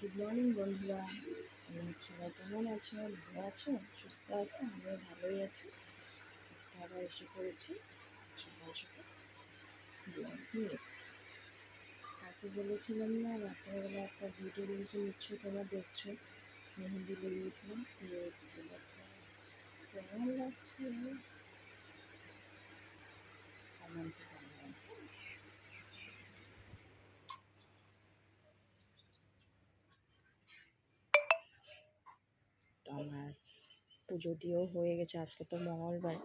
Good morning বন্ধুরা। সবাই কেমন আছো? ভালো আছো? সুস্থ আছো? আমিও ভালোই আছি। আজকে আবার এসে পড়েছি সকাল সকাল। কাকে বলেছিলাম না, রাত্রেবেলা একটা ভিডিও দিয়েছি নিশ্চয়ই তোমরা দেখছ। মেহেন্দি লেগেছিলাম দিয়ে কেমন লাগছে। কমেন্ট করবেন তো আমার দিয়েও হয়ে গেছে, আজকে তো মঙ্গলবার,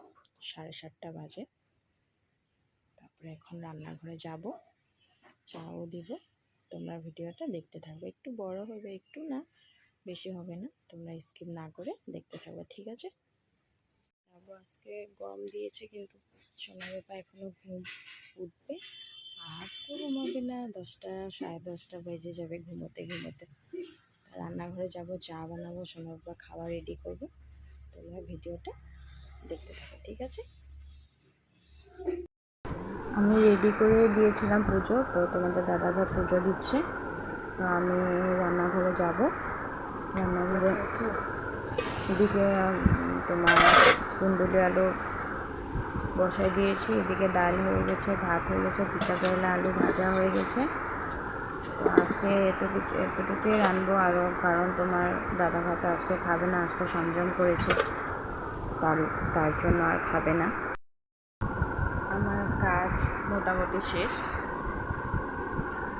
সাড়ে সাতটা বাজে। তারপরে এখন রান্নাঘরে যাব, চাও দিব। তোমরা ভিডিওটা দেখতে থাকবে। একটু বড় হবে, একটু না, বেশি হবে না। তোমরা স্কিপ না করে দেখতে থাকবে, ঠিক আছে? যাব আজকে, গরম দিয়েছে কিন্তু সোনা ব্যাপা এখনও ঘুম উঠবে। আর তো ঘুমাবে না, দশটা, সাড়ে দশটা বেজে যাবে ঘুমোতে ঘুমোতে। রান্নাঘরে যাব, চা বানাবো সোনাব্বা খাবার রেডি করব। তোমরা ভিডিওটা দেখতে থাকো, ঠিক আছে? আমি রেডি করে দিয়েছিলাম পুজো, তো তোমাদের দাদাভাই পুজো দিচ্ছে। তো আমি রান্নাঘরে যাব। রান্নাঘরে এদিকে তোমার কুন্দুলি আলু বসাই দিয়েছি। এদিকে ডাল হয়ে গেছে, ভাত হয়ে গেছে, তিতা করলা আলু ভাজা হয়ে গেছে। আজকে এটুকু এতটুকুই রানবো আরও কারণ তোমার দাদা ভাত আজকে খাবে না, আজকে সংযম করেছে। তার তার জন্য আর খাবে না। আমার কাজ মোটামুটি শেষ।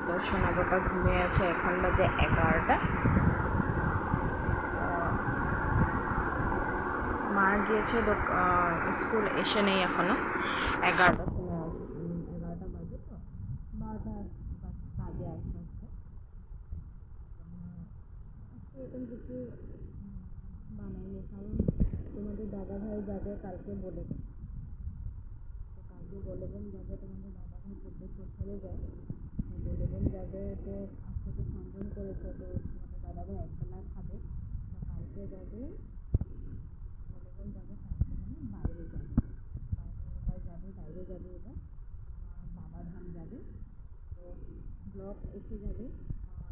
তো সোনাবাবা ঘুমিয়ে আছে, এখন বাজে এগারোটা। মা গিয়েছে স্কুল এসে নেই এখনও। এগারোটা সময় আছে উম, এগারোটা বাজে তো বারোটা বাজ- বাজে আস্তে আস্তে আজকে এরকম কিছু বানাইনি, কারণ তোমাদের দাদা ভাই যাবে কালকে বলে তো কালকে বলে দেন যাবে, তোমাদের দাদা ভাই পড়তে চলে যায়। বলে দেন যাবে তো আজকে সংযম করেছে, তো তোমাদের দাদা ভাই একবেলা খাবে। তো কালকে যাবে, বলে দেন যাবে কালকে মানে বাইরে যাবে। বাইরে যাবে বাইরে যাবে এবার। বাবা ধাম যাবে। তো ব্লক এসে যাবে আহ,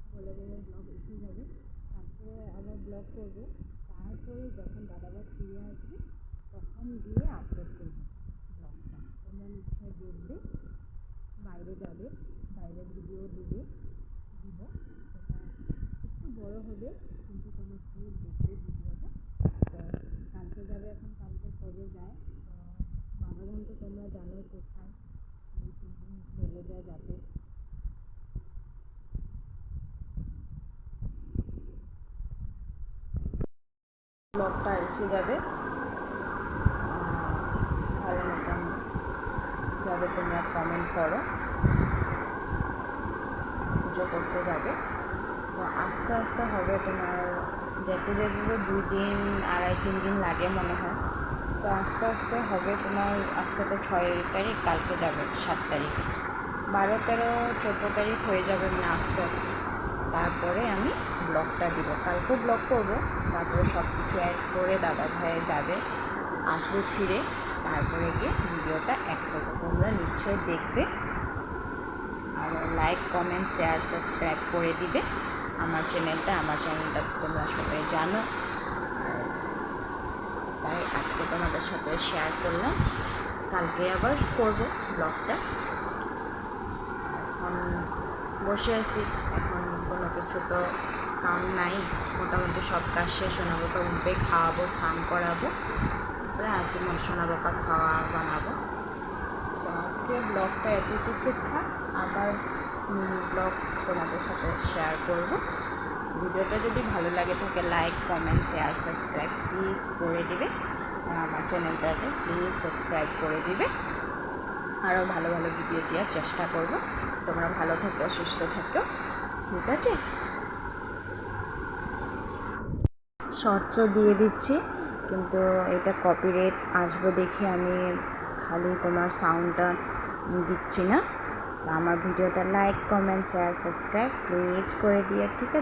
তোমার বলে দেবেন ব্লগ এসে যাবে। তারপরে আবার ব্লগ করব। তারপরে যখন দাদাভাই ফিরে আসবে, তখন গিয়ে আপলোড করব ব্লগটা তোমরা নিশ্চয়ই দেখবে, বাইরে যাবে বাইরের ভিডিও দেবে, দিব। সেটা একটু বড় হবে, কিন্তু তোমরা ফুল দেখবে ভিডিওটা। তো কালকে যাবে এখন, কালকে কবে যায়? বাবাধাম তো তোমরা জানোই কোথায়। দুই তিন দিন যায় যাতে ব্লগটা এসে যাবে। ভালো মতন যাবে তোমরা কমেন্ট করো। পুজো করতে যাবে। তো আস্তে আস্তে হবে তোমার যেতে যেতে দুই দিন, আড়াই, তিন দিন লাগে মনে হয়। তো আস্তে আস্তে হবে তোমার আজকে তো ছয় তারিখ, কালকে যাবে সাত তারিখ। বারো, তেরো, চোদ্দ তারিখ হয়ে যাবে মানে আস্তে আস্তে। তারপরে আমি ব্লগটা দিব। কালকেও ব্লগ করব, তারপরে সব কিছু অ্যাড করে দাদা ভাই যাবে, আসবে ফিরে, তারপরে গিয়ে ভিডিওটা অ্যাড করব। তোমরা নিশ্চয়ই দেখবে। আর লাইক কমেন্ট শেয়ার সাবস্ক্রাইব করে দিবে। আমার চ্যানেলটা আমার চ্যানেলটা তোমরা সবাই জানো। তাই আজকে তোমাদের সাথে শেয়ার করলাম। কালকে আবার করব ব্লগটা। এখন বসে আছি। এখন কোনো কিছু তো কাম নাই, মোটামুটি সব কাজ শেষ সোনা বাবা উঠবে খাওয়াবো, স্নান করাবো। তারপরে আজকে মন সোনা বাবা খাওয়া বানাবো। তো আজকে ব্লগটা এতটুকু থাক। আবার ব্লগ তোমাদের সাথে শেয়ার করব। ভিডিওটা যদি ভালো লাগে থাকে like comment share subscribe please করে দিবে। আমার চ্যানেলটাতে প্লিজ সাবস্ক্রাইব করে দিবে। আরও ভালো ভালো ভিডিও দেওয়ার চেষ্টা করব। তোমরা ভালো থাকো, সুস্থ থাকো। ঠিক আছে? শর্টসও দিয়ে দিচ্ছি, কিন্তু এটা কপিরেট আসবে দেখে আমি খালি তোমার সাউন্ডটা দিচ্ছি না। আমার ভিডিওটা like comment share subscribe please করে দিয়ে ঠিক আছে?